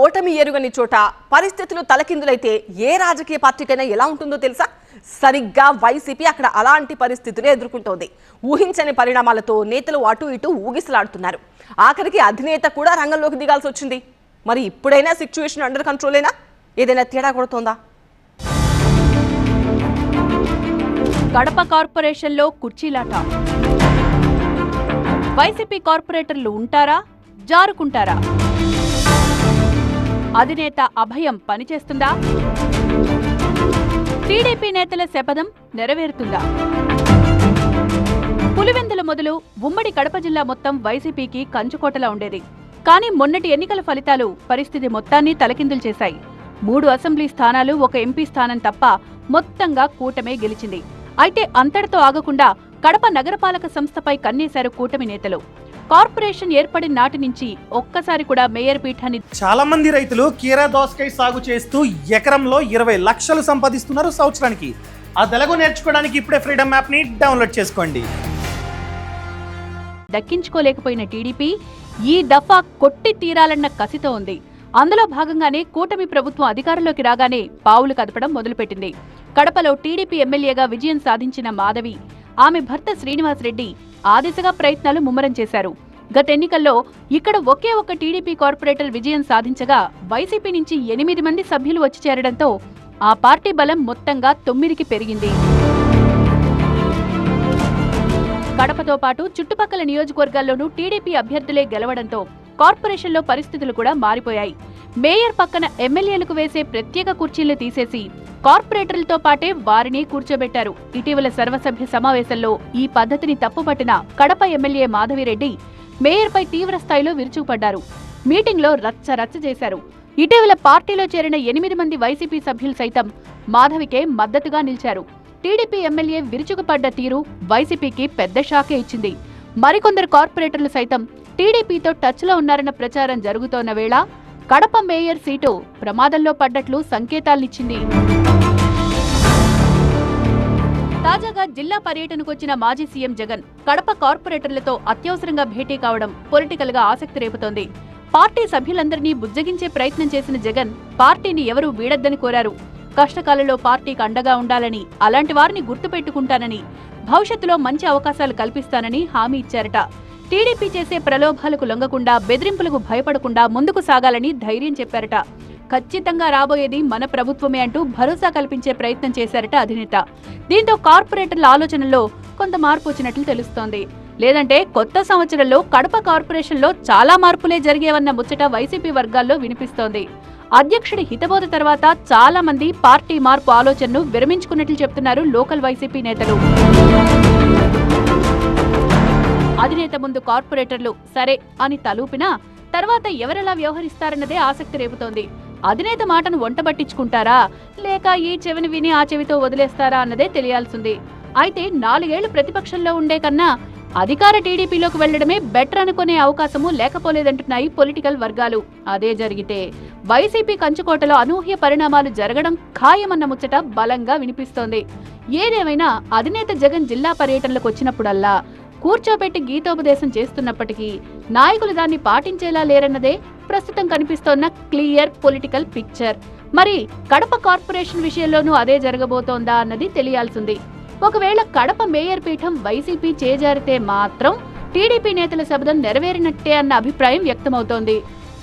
ఓటమి ఎరుగని చోట పరిస్థితులు తలకిందులైతే ఏ రాజకీయ పార్టీకైనా ఎలా ఉంటుందో తెలుసా? సరిగ్గా వైసీపీ అక్కడ అలాంటి పరిస్థితులు ఎదుర్కొంటోంది. ఊహించని పరిణామాలతో నేతలు అటు ఇటు ఊగిసలాడుతున్నారు. ఆఖరికి అధినేత కూడా రంగంలోకి దిగాల్సి వచ్చింది. మరి ఇప్పుడైనా సిచ్యువేషన్ అండర్ కంట్రోలేనా? ఏదైనా తేడా కొడుతోందా? కడప కార్పొరేషన్లో కుర్చీలాట. వైసీపీ కార్పొరేటర్లు ఉంటారా? జారుకుంటారా? అధినేత అభయం పనిచేస్తుందా? టీడీపీ నేతల శపథం నెరవేరుతుందా? పులివెందుల మొదలు ఉమ్మడి కడప జిల్లా మొత్తం వైసీపీకి కంచుకోటలా ఉండేది. కానీ మొన్నటి ఎన్నికల ఫలితాలు పరిస్థితి మొత్తాన్ని తలకిందులు చేశాయి. మూడు అసెంబ్లీ స్థానాలు ఒక ఎంపీ స్థానం తప్ప మొత్తంగా కూటమే గెలిచింది. అయితే అంతటితో ఆగకుండా కడప నగరపాలక సంస్థపై కన్నేశారు కూటమి నేతలు. కార్పొరేషన్ ఏర్పడిన నాటి నుంచి ఒక్కసారి కూడా మేయర్ పీఠాన్ని చాలా మంది రైతులు కీరా దోసకాయ సాగు చేస్తూ ఎకరంలో ఇరవై లక్షలు సంపాదిస్తున్నారు సంవత్సరానికి. ఆ తెలుగు నేర్చుకోవడానికి ఇప్పుడే ఫ్రీడమ్ యాప్ని డౌన్లోడ్ చేసుకోండి. దక్కించుకోలేకపోయిన టీడీపీ ఈ దఫా కొట్టి తీరాలన్న కసితో ఉంది. అందులో భాగంగానే కూటమి ప్రభుత్వం అధికారంలోకి రాగానే పావులు కదపడం మొదలుపెట్టింది. కడపలో టీడీపీ ఎమ్మెల్యేగా విజయం సాధించిన మాధవి ఆమె భర్త శ్రీనివాసరెడ్డి ఆ దిశగా ప్రయత్నాలు ముమ్మరం చేశారు. గత ఎన్నికల్లో ఇక్కడ ఒకే ఒక్క టీడీపీ కార్పొరేటర్ విజయం సాధించగా వైసీపీ నుంచి ఎనిమిది మంది సభ్యులు వచ్చి చేరడంతో ఆ పార్టీ బలం మొత్తంగా తొమ్మిదికి పెరిగింది. కడపతో పాటు చుట్టుపక్కల నియోజకవర్గాల్లోనూ టీడీపీ అభ్యర్థులే గెలవడంతో కార్పొరేషన్లో పరిస్థితులు కూడా మారిపోయాయి. మేయర్ పక్కన ఎమ్మెల్యేలకు వేసే ప్రత్యేక కుర్చీలు తీసేసి కార్పొరేటర్లతో పాటే వారిని కూర్చోబెట్టారు. ఇటీవల సర్వసభ్య సమావేశంలో ఈ పద్ధతిని తప్పుపట్టిన కడప ఎమ్మెల్యే మాధవిరెడ్డి మేయర్పై తీవ్ర స్థాయిలో విరుచుకుపడ్డారు. మీటింగ్లో రచ్చ రచ్చ చేశారు. ఇటీవల పార్టీలో చేరిన ఎనిమిది మంది వైసీపీ సభ్యులు సైతం మాధవికే మద్దతుగా నిలిచారు. టీడీపీ ఎమ్మెల్యే విరుచుకుపడ్డ తీరు వైసీపీకి పెద్ద షాకే ఇచ్చింది. మరికొందరు కార్పొరేటర్లు సైతం టీడీపీతో టచ్లో ఉన్నారన్న ప్రచారం జరుగుతోన్న వేళ కడప మేయర్ సీటు ప్రమాదంలో పడ్డట్లు సంకేతాల్నిచ్చింది. తాజాగా జిల్లా పర్యటనకు వచ్చిన మాజీ సీఎం జగన్ కడప కార్పొరేటర్లతో అత్యవసరంగా భేటీ కావడం పొలిటికల్గా ఆసక్తి రేపుతోంది. పార్టీ సభ్యులందరినీ బుజ్జగించే ప్రయత్నం చేసిన జగన్ పార్టీని ఎవరూ వీడొద్దని కోరారు. కష్టకాలంలో పార్టీకి అండగా ఉండాలని అలాంటి వారిని గుర్తుపెట్టుకుంటానని భవిష్యత్తులో మంచి అవకాశాలు కల్పిస్తానని హామీ ఇచ్చారట. టీడీపీ చేసే ప్రలోభాలకు లొంగకుండా బెదిరింపులకు భయపడకుండా ముందుకు సాగాలని ధైర్యం చెప్పారట. ఖచ్చితంగా రాబోయేది మన ప్రభుత్వమే అంటూ భరోసా కల్పించే ప్రయత్నం చేశారట అధినేత. దీంతో కార్పొరేటర్ల ఆలోచనల్లో కొంత మార్పు వచ్చినట్లు తెలుస్తోంది. లేదంటే కొత్త సంవత్సరంలో కడప కార్పొరేషన్లో చాలా మార్పులే జరిగేవన్న ముచ్చట వైసీపీ వర్గాల్లో వినిపిస్తోంది. అధ్యక్షుడి హితబోధ తర్వాత చాలా మంది పార్టీ మార్పు ఆలోచనను విరమించుకున్నట్లు చెప్తున్నారు లోకల్ వైసీపీ నేతలు. అధినేత ముందు కార్పొరేటర్లు సరే అని తలూపినా తర్వాత ఎవరెలా వ్యవహరిస్తారన్నదే ఆసక్తి రేపుతోంది. అధినేత మాటను వంటబట్టించుకుంటారా లేక ఈ చెవిని విని ఆ చెవితో వదిలేస్తారా అన్నదే తెలియాల్సింది. అయితే నాలుగేళ్ళు ప్రతిపక్షంలో ఉండే కన్నా అధికార టీడీపీలోకి వెళ్ళడమే బెటర్ అనుకునే అవకాశము లేకపోలేదంటున్నాయి పొలిటికల్ వర్గాలు. అదే జరిగితే వైసీపీ కంచుకోటలో అనూహ్య పరిణామాలు జరగడం ఖాయమన్న ముచ్చట బలంగా వినిపిస్తోంది. ఏదేమైనా అధినేత జగన్ జిల్లా పర్యటనలకు వచ్చినప్పుడల్లా కూర్చోబెట్టి గీతోపదేశం చేస్తున్నప్పటికీ నాయకులు దాన్ని పాటించేలా లేరన్నదే ప్రస్తుతం కనిపిస్తోన్న క్లియర్ పొలిటికల్ పిక్చర్. మరి కడప కార్పొరేషన్ విషయంలోనూ అదే జరగబోతోందా అన్నది తెలియాల్సింది. ఒకవేళ కడప మేయర్ పీఠం వైసీపీ చేజారితే మాత్రం టీడీపీ నేతల శబ్దం నెరవేరినట్టే అన్న అభిప్రాయం వ్యక్తమవుతోంది.